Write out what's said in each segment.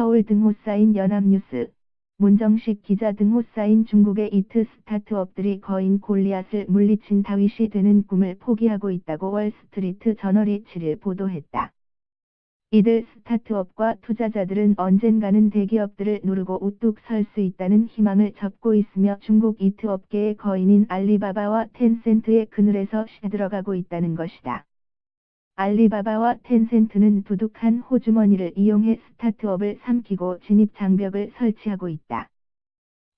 서울 등호 쌓인 연합뉴스, 문정식 기자 등호 쌓인 중국의 이트 스타트업들이 거인 골리앗을 물리친 다윗이 되는 꿈을 포기하고 있다고 월스트리트 저널이 7일 보도했다. 이들 스타트업과 투자자들은 언젠가는 대기업들을 누르고 우뚝 설 수 있다는 희망을 접고 있으며 중국 이트 업계의 거인인 알리바바와 텐센트의 그늘에서 시들어가고 있다는 것이다. 알리바바와 텐센트는 두둑한 호주머니를 이용해 스타트업을 삼키고 진입 장벽을 설치하고 있다.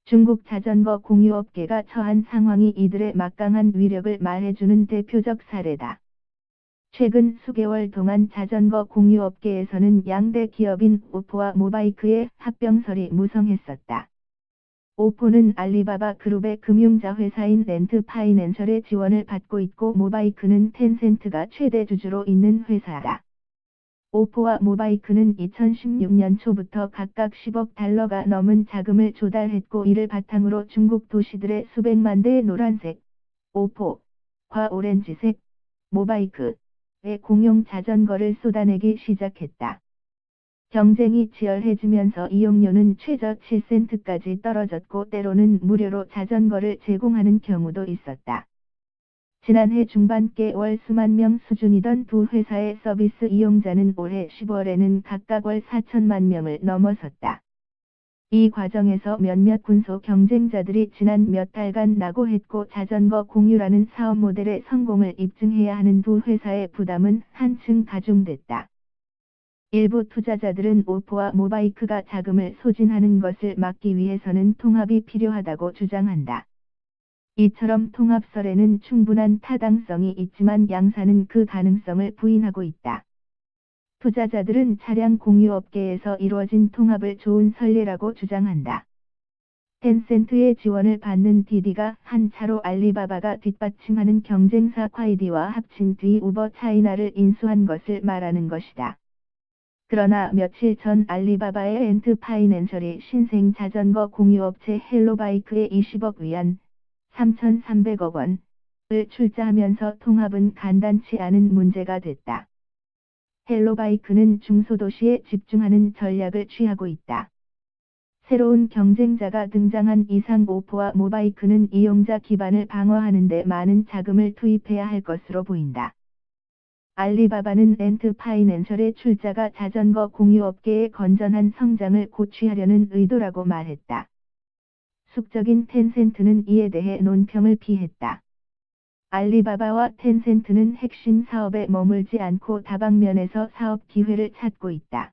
중국 자전거 공유업계가 처한 상황이 이들의 막강한 위력을 말해주는 대표적 사례다. 최근 수개월 동안 자전거 공유업계에서는 양대 기업인 오포와 모바이크의 합병설이 무성했었다. 오포는 알리바바 그룹의 금융자 회사인 렌트 파이낸셜의 지원을 받고 있고 모바이크는 텐센트가 최대 주주로 있는 회사다. 오포와 모바이크는 2016년 초부터 각각 10억 달러가 넘은 자금을 조달했고 이를 바탕으로 중국 도시들의 수백만 대의 노란색, 오포 과 오렌지색, 모바이크, 의 공용 자전거를 쏟아내기 시작했다. 경쟁이 치열해지면서 이용료는 최저 7센트까지 떨어졌고 때로는 무료로 자전거를 제공하는 경우도 있었다. 지난해 중반께 월 수만 명 수준이던 두 회사의 서비스 이용자는 올해 10월에는 각각 월 4천만 명을 넘어섰다. 이 과정에서 몇몇 군소 경쟁자들이 지난 몇 달간 낙오했고 자전거 공유라는 사업 모델의 성공을 입증해야 하는 두 회사의 부담은 한층 가중됐다. 일부 투자자들은 오포와 모바이크가 자금을 소진하는 것을 막기 위해서는 통합이 필요하다고 주장한다. 이처럼 통합설에는 충분한 타당성이 있지만 양사는 그 가능성을 부인하고 있다. 투자자들은 차량 공유업계에서 이루어진 통합을 좋은 선례라고 주장한다. 텐센트의 지원을 받는 디디가 한 차로 알리바바가 뒷받침하는 경쟁사 콰이디와 합친 뒤 우버 차이나를 인수한 것을 말하는 것이다. 그러나 며칠 전 알리바바의 엔트 파이낸셜이 신생 자전거 공유업체 헬로바이크에 20억 위안 3,300억 원을 출자하면서 통합은 간단치 않은 문제가 됐다. 헬로바이크는 중소도시에 집중하는 전략을 취하고 있다. 새로운 경쟁자가 등장한 이상 오포와 모바이크는 이용자 기반을 방어하는 데 많은 자금을 투입해야 할 것으로 보인다. 알리바바는 렌트 파이낸셜의 출자가 자전거 공유업계의 건전한 성장을 고취하려는 의도라고 말했다. 숙적인 텐센트는 이에 대해 논평을 피했다. 알리바바와 텐센트는 핵심 사업에 머물지 않고 다방면에서 사업 기회를 찾고 있다.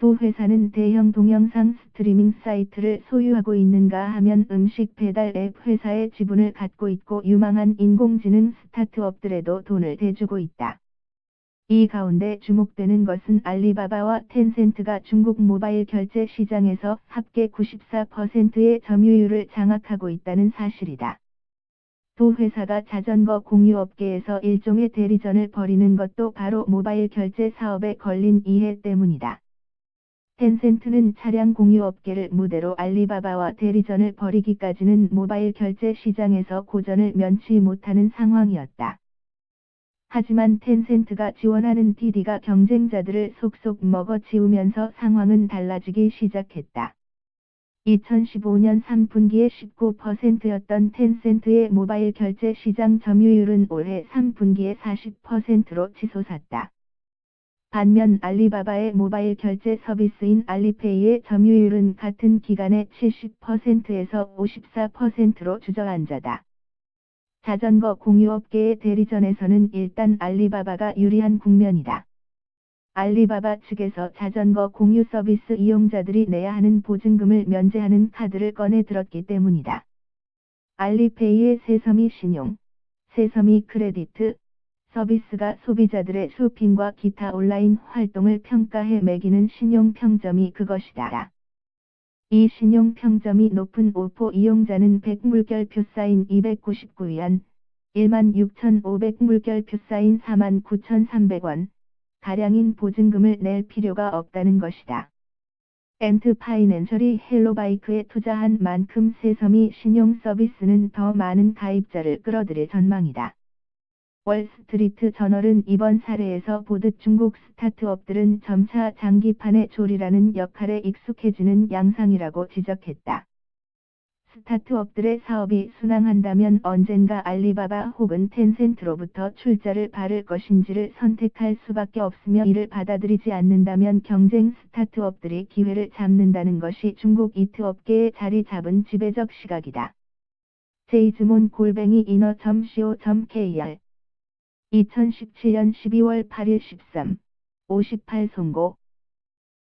두 회사는 대형 동영상 스트리밍 사이트를 소유하고 있는가 하면 음식 배달 앱 회사의 지분을 갖고 있고 유망한 인공지능 스타트업들에도 돈을 대주고 있다. 이 가운데 주목되는 것은 알리바바와 텐센트가 중국 모바일 결제 시장에서 합계 94%의 점유율을 장악하고 있다는 사실이다. 두 회사가 자전거 공유업계에서 일종의 대리전을 벌이는 것도 바로 모바일 결제 사업에 걸린 이해 때문이다. 텐센트는 차량 공유 업계를 무대로 알리바바와 대리전을 벌이기까지는 모바일 결제 시장에서 고전을 면치 못하는 상황이었다. 하지만 텐센트가 지원하는 디디가 경쟁자들을 속속 먹어치우면서 상황은 달라지기 시작했다. 2015년 3분기에 19%였던 텐센트의 모바일 결제 시장 점유율은 올해 3분기에 40%로 치솟았다. 반면 알리바바의 모바일 결제 서비스인 알리페이의 점유율은 같은 기간에 70%에서 54%로 주저앉아다. 자전거 공유업계의 대리전에서는 일단 알리바바가 유리한 국면이다. 알리바바 측에서 자전거 공유 서비스 이용자들이 내야 하는 보증금을 면제하는 카드를 꺼내 들었기 때문이다. 알리페이의 세섬이 신용, 세섬이 크레디트, 서비스가 소비자들의 쇼핑과 기타 온라인 활동을 평가해 매기는 신용평점이 그것이다. 이 신용평점이 높은 오포 이용자는 100물결표 사인 299위안, 16,500물결표 사인 49,300원, 가량인 보증금을 낼 필요가 없다는 것이다. 엔트 파이낸셜이 헬로바이크에 투자한 만큼 세섬이 신용 서비스는 더 많은 가입자를 끌어들일 전망이다. 월스트리트 저널은 이번 사례에서 보듯 중국 스타트업들은 점차 장기판의 조리라는 역할에 익숙해지는 양상이라고 지적했다. 스타트업들의 사업이 순항한다면 언젠가 알리바바 혹은 텐센트로부터 출자를 받을 것인지를 선택할 수밖에 없으며 이를 받아들이지 않는다면 경쟁 스타트업들이 기회를 잡는다는 것이 중국 이트 업계에 자리 잡은 지배적 시각이다. 제이즈몬 골뱅이 인어.co.kr 2017년 12월 8일 13, 58 송고